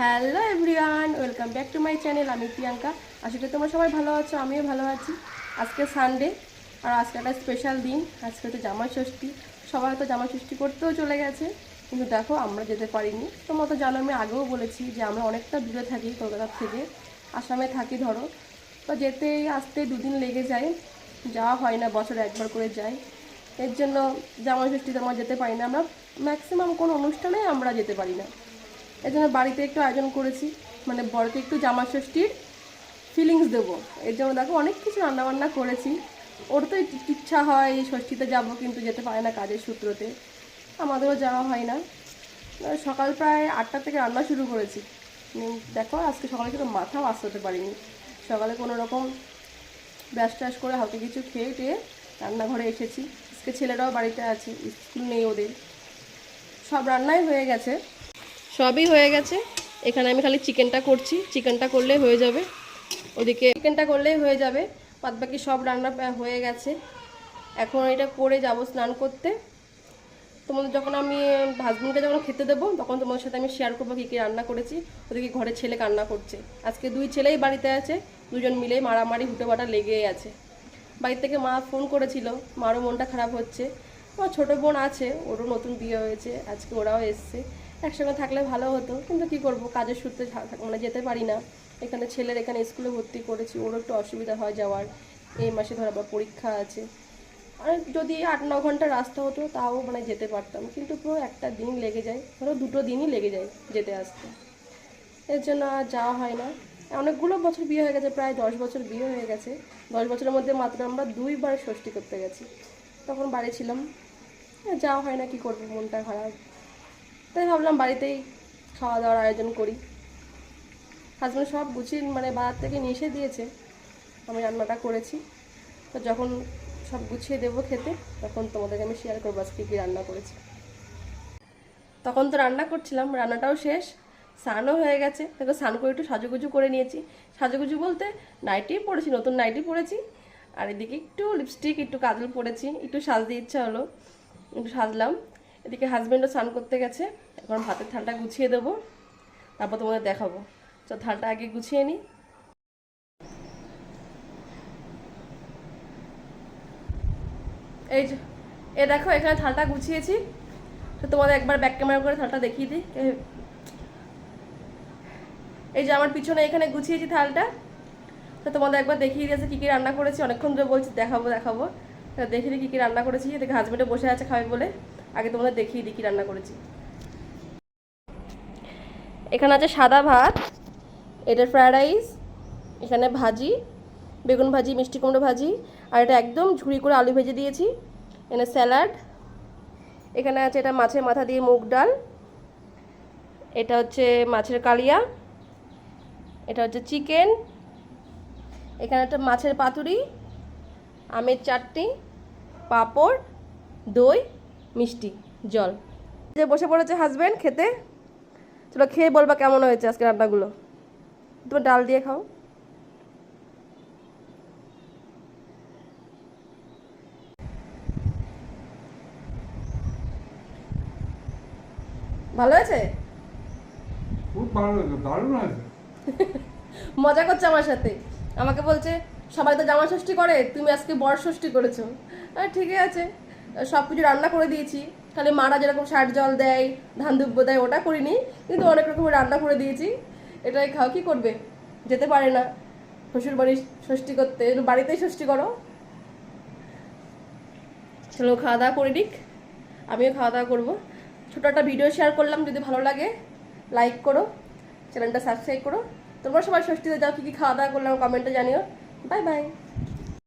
Hello everyone, welcome back to my channel, আমি প্রিয়াঙ্কা। আশা করি তোমরা সবাই ভালো আছো, আমিও ভালো আছি। আজকে সানডে আর আজকে একটা স্পেশাল দিন। আজকে তো জামাই ষষ্ঠী। সবাই তো জামাই ষষ্ঠী করতেও চলে গেছে, কিন্তু দেখো আমরা যেতে পারিনি। তোমরা তো জানো, আমি আগেও বলেছি যে আমরা অনেকটা দূরে থাকি কলকাতার থেকে। আসামে থাকি, ধরো। তো যেতে আসতে দুদিন লেগে যায়, যাওয়া হয় না, বছরে একবার করে যাই এর জন্য জামাই ষষ্ঠীতে আমরা যেতে পারি না। আমরা ম্যাক্সিমাম কোনো অনুষ্ঠানে আমরা যেতে পারি না। এর জন্য বাড়িতে একটু আয়োজন করেছি। মানে বড়কে একটু জামা ষষ্ঠীর ফিলিংস দেবো। এর জন্য দেখো অনেক কিছু রান্নাবান্না করেছি। ওর তো ইচ- ইচ্ছা হয় এই ষষ্ঠীতে যাব, কিন্তু যেতে পারে না কাজের সূত্রতে। আমাদেরও যাওয়া হয় না। সকাল প্রায় আটটা থেকে রান্না শুরু করেছি। দেখো আজকে সকালে কিন্তু মাথাও আসতে পারিনি। সকালে কোনো রকম ব্যাস ট্যাস করে হালকা কিছু খেয়ে টেয়ে রান্নাঘরে এসেছি। আজকে ছেলেরাও বাড়িতে আছে, স্কুল নেই ওদের। সব রান্নাই হয়ে গেছে। সবই হয়ে গেছে। এখানে আমি খালি চিকেনটা করছি। চিকেনটা করলে হয়ে যাবে। ওদিকে চিকেনটা করলেই হয়ে যাবে। বাদ বাকি সব রান্না হয়ে গেছে। এখন এটা করে যাব স্নান করতে। তোমাদের যখন আমি হাজবেন্ডকে যখন খেতে দেবো, তখন তোমাদের সাথে আমি শেয়ার করব কী কী রান্না করেছি। ওদিকে ঘরে ছেলে কান্না করছে। আজকে দুই ছেলেই বাড়িতে আছে। দুজন মিলে মারামারি হুটো বাটা লেগেই আছে। বাড়ি থেকে মা ফোন করেছিল। মারও মনটা খারাপ হচ্ছে। আমার ছোটো বোন আছে। ওরও নতুন বিয়ে হয়েছে। আজকে ওরাও এসছে। একসঙ্গে থাকলে ভালো হতো। কিন্তু কি করব? কাজের সূত্রে মানে যেতে পারি না। এখানে ছেলের এখানে স্কুলে ভর্তি করেছি, ওরও একটু অসুবিধা হয় যাওয়ার। এই মাসে ধর আবার পরীক্ষা আছে। আর যদি আট, ন ঘণ্টা রাস্তা হতো, তাও মানে যেতে পারতাম। কিন্তু পুরো একটা দিন লেগে যায়। ধরো দুটো দিনই লেগে যায় যেতে আসতে। এর জন্য আর যাওয়া হয় না। অনেকগুলো বছর বিয়ে হয়ে গেছে, প্রায় দশ বছর বিয়ে হয়ে গেছে। দশ বছরের মধ্যে মাত্র আমরা দুইবার ষষ্ঠী করতে গেছি। তখন বাড়ি ছিলাম। যাওয়া হয় না, কি করব? মনটা খারাপ। তাই ভাবলাম বাড়িতেই খাওয়া দাওয়ার আয়োজন করি। হাজব্যান্ড সব গুছিয়ে মানে বাজার থেকে নিয়ে এসে দিয়েছে। আমি রান্নাটা করেছি। তো যখন সব গুছিয়ে দেবো খেতে, তখন তোমাদেরকে আমি শেয়ার করব আজকে কী রান্না করেছি। তখন তো রান্না করছিলাম, রান্নাটাও শেষ। স্নানও হয়ে গেছে। দেখো, স্নান করে একটু সাজুগুজু করে নিয়েছি। সাজুগুজু বলতে নাইটি পরেছি নতুন নাইটি পরেছি আর এদিকে একটু লিপস্টিক একটু কাজল পরেছি। একটু সাজতে ইচ্ছা হলো। একটু সাজলাম। এদিকে হাজব্যান্ডও স্নান করতে গেছে। এখন ভাতের থালটা গুছিয়ে দেবো। তারপর তোমাদের দেখাবো। তো থালটা আগে গুছিয়ে নিই এই যে, এ দেখো, এখানে থালটা গুছিয়েছি। তো তোমাদের একবার ব্যাক ক্যামেরা করে থালটা দেখিয়ে দিই। এই যে আমার পিছনে এখানে গুছিয়েছি থালটা তো তোমাদের একবার দেখিয়ে দিয়েছে কী কী রান্না করেছি। অনেকক্ষণ ধরে বলছি, দেখাবো দেখাবো। দিই কী কী রান্না করেছি। দেখে হাজবেন্ডে বসে আছে খাবে বলে। আগে তোমাদের দেখিয়ে দিই কী রান্না করেছি। এখানে আছে সাদা ভাত, এটা ফ্রায়েড রাইস এখানে ভাজি, বেগুন ভাজি, মিষ্টি কুমড়ো ভাজি, আর এটা একদম ঝুড়ি করে আলু ভেজে দিয়েছি। এখানে স্যালাড, এখানে আছে এটা মাছের মাথা দিয়ে মুগ ডাল, এটা হচ্ছে মাছের কালিয়া, এটা হচ্ছে চিকেন, এখানে একটা মাছের পাতুরি, আমের চাটনি, পাঁপড়, দই মিষ্টি জল। যে বসে পড়েছে হাজব্যান্ড খেতে চলো খেয়ে বলবা কেমন হয়েছে আজকে রান্নাগুলো। তুমি ডাল দিয়ে খাও। ভালো হয়েছে? খুব ভালো হয়েছে দারুণ হয়েছে। মজা করছে আমার সাথে। আমাকে বলছে সবাই তো জামা ষষ্ঠী করে তুমি আজকে বর ষষ্ঠী করেছ ঠিকই আছে। সব কিছু রান্না করে দিয়েছি। খালি মারা যেরকম ষাট জল দেয়, ধান দুব্য দেয়, ওটা করিনি, কিন্তু অনেক রকমের রান্না করে দিয়েছি। এটাই খাও, কি করবে? যেতে পারে না। শ্বশুর বাড়ি ষষ্ঠী করতে, বাড়িতেই ষষ্ঠী করো। চলো খাওয়া দাওয়া করে নিক। আমিও খাওয়া দাওয়া করব। ছোটো একটা ভিডিও শেয়ার করলাম, যদি ভালো লাগে লাইক করো চ্যানেলটা সাবস্ক্রাইব করো। তোমরা সবাই ষষ্ঠীতে যাও, কী কী খাওয়া দাওয়া করলাম কমেন্টে জানিও। Bye bye